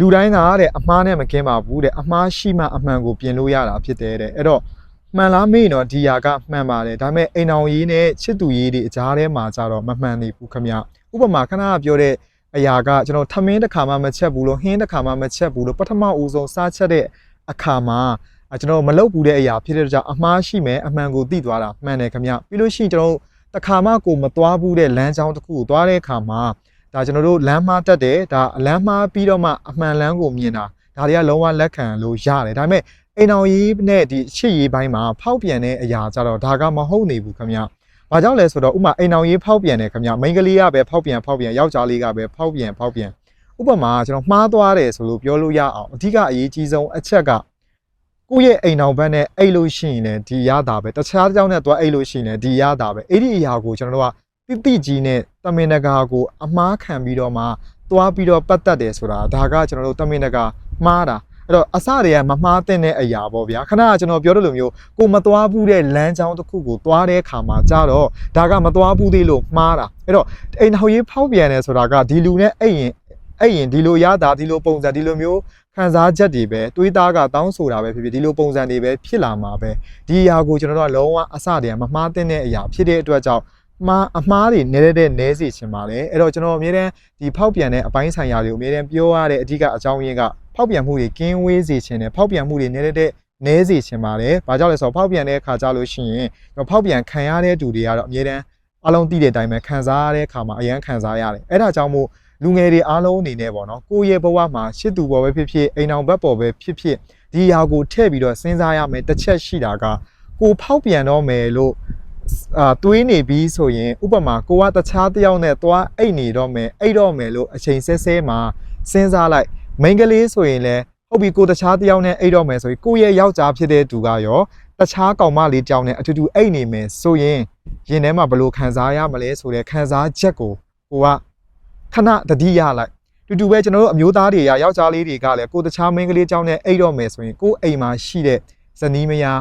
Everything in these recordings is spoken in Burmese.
လူတိုင်းကတဲ့အမှားနဲ့မကင်းပါဘူးတဲ့အမှားရှိမှအမှန်ကိုပြင်လို့ရတာဖြစ်တယ်တဲ့အဲ့တော့မှန်လားမေ့တော့ဒီຢာကမှန်ပါတယ်ဒါပေမဲ့အိမ်အောင်ရေးနဲ့ချစ်သူရေးတွေအကြားထဲမှာကြတော့မမှန်နေဘူးခင်ဗျဥပမာခဏကပြောတဲ့အရာကကျွန်တော်ထမင်းတစ်ခါမှမချက်ဘူးလို့ဟင်းတစ်ခါမှမချက်ဘူးလို့ပထမဦးဆုံးစားချက်တဲ့အခါမှာအဲကျွန်တော်မလုပ်ဘူးတဲ့အရာဖြစ်တဲ့ကြောင့်အမှားရှိမယ်အမှန်ကိုသိသွားတာမှန်တယ်ခင်ဗျပြီးလို့ရှိရင်ကျွန်တော်တစ်ခါမှကိုမသွားဘူးတဲ့လမ်းကြောင်းတစ်ခုကိုသွားတဲ့အခါမှာ ဒါကျွန်တော်တို့လမ်းမှားတက်တယ်ဒါအလမ်းမှားပြီးတော့မှအမှန်လမ်းကိုမြင်တာဒါတွေကလုံးဝလက်ခံလို့ရတယ်ဒါပေမဲ့အိမ်အောင်ရေးနဲ့ဒီချစ်ရေးပိုင်းမှာဖောက်ပြန်တဲ့အရာကြတော့ဒါကမဟုတ်နေဘူးခင်ဗျ။ဘာကြောင့်လဲဆိုတော့ဥမာအိမ်အောင်ရေးဖောက်ပြန်တယ်ခင်ဗျ။မိန်းကလေးကပဲဖောက်ပြန်ဖောက်ပြန်ယောက်ျားလေးကပဲဖောက်ပြန်ဖောက်ပြန်ဥပမာကျွန်တော်မှားသွားတယ်ဆိုလို့ပြောလို့ရအောင်အဓိကအရေးကြီးဆုံးအချက်ကကိုယ့်ရဲ့အိမ်အောင်ဘက်နဲ့အိတ်လို့ရှိရင်လည်းဒီရတာပဲတခြားကြောင့်နဲ့သွားအိတ်လို့ရှိရင်လည်းဒီရတာပဲအဲ့ဒီအရာကိုကျွန်တော်တို့က တိတိကြီးနဲ့တမင်တကာကိုအမားခံပြီးတော့မှသွားပြီးတော့ပတ်သက်တယ်ဆိုတာဒါကကျွန်တော်တို့တမင်တကာမှားတာအဲ့တော့အစတွေကမမှားတဲ့အရာပေါ့ဗျာခဏကကျွန်တော်ပြောတယ်လို့မျိုးကိုမသွားဘူးတဲ့လမ်းကြောင်းတစ်ခုကိုသွားတဲ့ခါမှာကြတော့ဒါကမသွားဘူးသေးလို့မှားတာအဲ့တော့အိမ်တော်ရေးဖောက်ပြန်တယ်ဆိုတာကဒီလူနဲ့အဲ့ရင်အဲ့ရင်ဒီလိုရတာဒီလိုပုံစံဒီလိုမျိုးခံစားချက်တွေပဲတွေးသားကတောင်းဆိုတာပဲဖြစ်ဖြစ်ဒီလိုပုံစံတွေပဲဖြစ်လာမှာပဲဒီအရာကိုကျွန်တော်တို့ကလုံးဝအစတည်းကမမှားတဲ့အရာဖြစ်တဲ့အတွက်ကြောင့် မှားအမှားတွေနေတဲ့နဲစီချင်ပါလေအဲ့တော့ကျွန်တော်အမြဲတမ်းဒီဖောက်ပြန်တဲ့အပိုင်းဆိုင်ရာတွေကိုအမြဲတမ်းပြောရတဲ့အဓိကအကြောင်းရင်းကဖောက်ပြန်မှုတွေကင်းဝေးစေချင်တယ်ဖောက်ပြန်မှုတွေနေတဲ့နဲစီချင်ပါတယ်။ဘာကြောင့်လဲဆိုတော့ဖောက်ပြန်တဲ့အခါကြလို့ရှိရင်ကျွန်တော်ဖောက်ပြန်ခံရတဲ့သူတွေကတော့အမြဲတမ်းအလုံးသိတဲ့အတိုင်းပဲခံစားရတဲ့အခါမှာအရန်ခံစားရတယ်။အဲ့ဒါကြောင့်မို့လူငယ်တွေအားလုံးအနေနဲ့ပေါ့နော်ကိုယ့်ရဲ့ဘဝမှာရှစ်သူပေါ်ပဲဖြစ်ဖြစ်အိမ်အောင်ဘက်ပေါ်ပဲဖြစ်ဖြစ်ဒီဟာကိုထည့်ပြီးတော့စဉ်းစားရမယ်တစ်ချက်ရှိတာကကိုဖောက်ပြန်တော့မယ်လို့ အာတွေးနေပြီးဆိုရင်ဥပမာကိုကတခြားတစ်ယောက်နဲ့သွားအိတ်နေတော့မယ်အိတ်တော့မယ်လို့အချိန်ဆဲဆဲမှာစဉ်းစားလိုက်မိန်းကလေးဆိုရင်လည်းဟုတ်ပြီကိုတခြားတစ်ယောက်နဲ့အိတ်တော့မယ်ဆိုရင်ကိုရဲ့ယောက်ျားဖြစ်တဲ့သူကရောတခြားကောင်မလေးတစ်ယောက်နဲ့အတူတူအိတ်နေမယ်ဆိုရင်ရင်ထဲမှာဘယ်လိုခံစားရမလဲဆိုတဲ့ခံစားချက်ကိုကိုကခဏတတိယလိုက်တူတူပဲကျွန်တော်တို့အမျိုးသားတွေကယောက်ျားလေးတွေကလည်းကိုတခြားမိန်းကလေးကြောင်းနဲ့အိတ်တော့မယ်ဆိုရင်ကိုအိမ်မှာရှိတဲ့ဇနီးမယား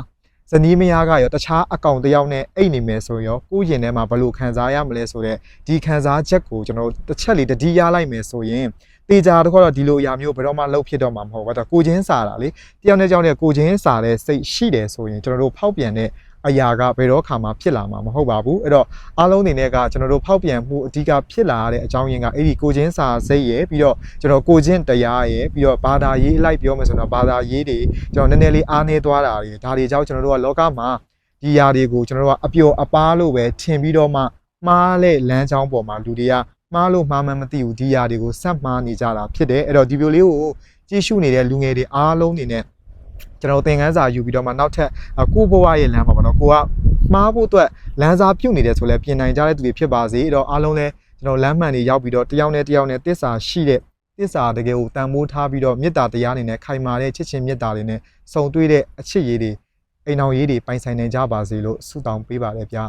ဇနီးမယားကရောတခြားအကောင်တစ်ယောက်နဲ့အိတ်နေမယ်ဆိုရင်ရောကိုရင်ထဲမှာဘယ်လိုခံစားရမလဲဆိုတဲ့ဒီခံစားချက်ကိုကျွန်တော်တို့တစ်ချက်လေးတတိယလိုက်မယ်ဆိုရင်တေချာတော့တော့ဒီလိုအရာမျိုးဘယ်တော့မှလှုပ်ဖြစ်တော့မှာမဟုတ်ဘူး။ဒါကိုချင်းစာတာလေ။တယောက်နဲ့ကြောင်းနဲ့ကိုချင်းစာတဲ့စိတ်ရှိတယ်ဆိုရင်ကျွန်တော်တို့ဖောက်ပြန်တဲ့ အရာကဘယ်တော့ခါမှဖြစ်လာမှာမဟုတ်ပါဘူး။အဲ့တော့အားလုံးအနေနဲ့ကကျွန်တော်တို့ဖောက်ပြန်မှုအဓိကဖြစ်လာတဲ့အကြောင်းရင်းကအဲ့ဒီကိုချင်းစာစိတ်ရယ်ပြီးတော့ကျွန်တော်ကိုချင်းတရားရယ်ပြီးတော့ဘာသာရေးအလိုက်ပြောမယ်ဆိုတော့ဘာသာရေးတွေကျွန်တော်နည်းနည်းလေးအားနည်းသွားတာတွေဒါတွေကြောင့်ကျွန်တော်တို့ကလောကမှာဒီຢာတွေကိုကျွန်တော်တို့ကအပျော်အပါးလို့ပဲထင်ပြီးတော့မှမှားတဲ့လမ်းကြောင်းပေါ်မှာလူတွေကမှားလို့မှားမှန်းမသိဘူးဒီຢာတွေကိုစက်မှားနေကြတာဖြစ်တယ်အဲ့တော့ဒီဗီဒီယိုလေးကိုကြည့်ရှုနေတဲ့လူငယ်တွေအားလုံးအနေနဲ့ ကျွန်တော်သင်ခန်းစာယူပြီးတော့မှနောက်ထပ်ကိုဘဝရဲ့လမ်းပါပါတော့ကိုကမှားဖို့အတွက်လမ်းစာပြုတ်နေတယ်ဆိုလဲပြင်နိုင်ကြတဲ့သူတွေဖြစ်ပါစေအဲ့တော့အားလုံးလဲကျွန်တော်လမ်းမှန်တွေရောက်ပြီးတော့တယောက်နဲ့တယောက်နဲ့တစ္ဆာရှိတဲ့တစ္ဆာတကယ်ကိုတန်ဖိုးထားပြီးတော့မေတ္တာတရားတွေနဲ့ခိုင်မာတဲ့ချစ်ချင်းမေတ္တာတွေနဲ့စုံတွေ့တဲ့အချစ်ရည်တွေအိမ်အောင်ရေးတွေပိုင်ဆိုင်နိုင်ကြပါစေလို့ဆုတောင်းပေးပါတယ်ဗျာ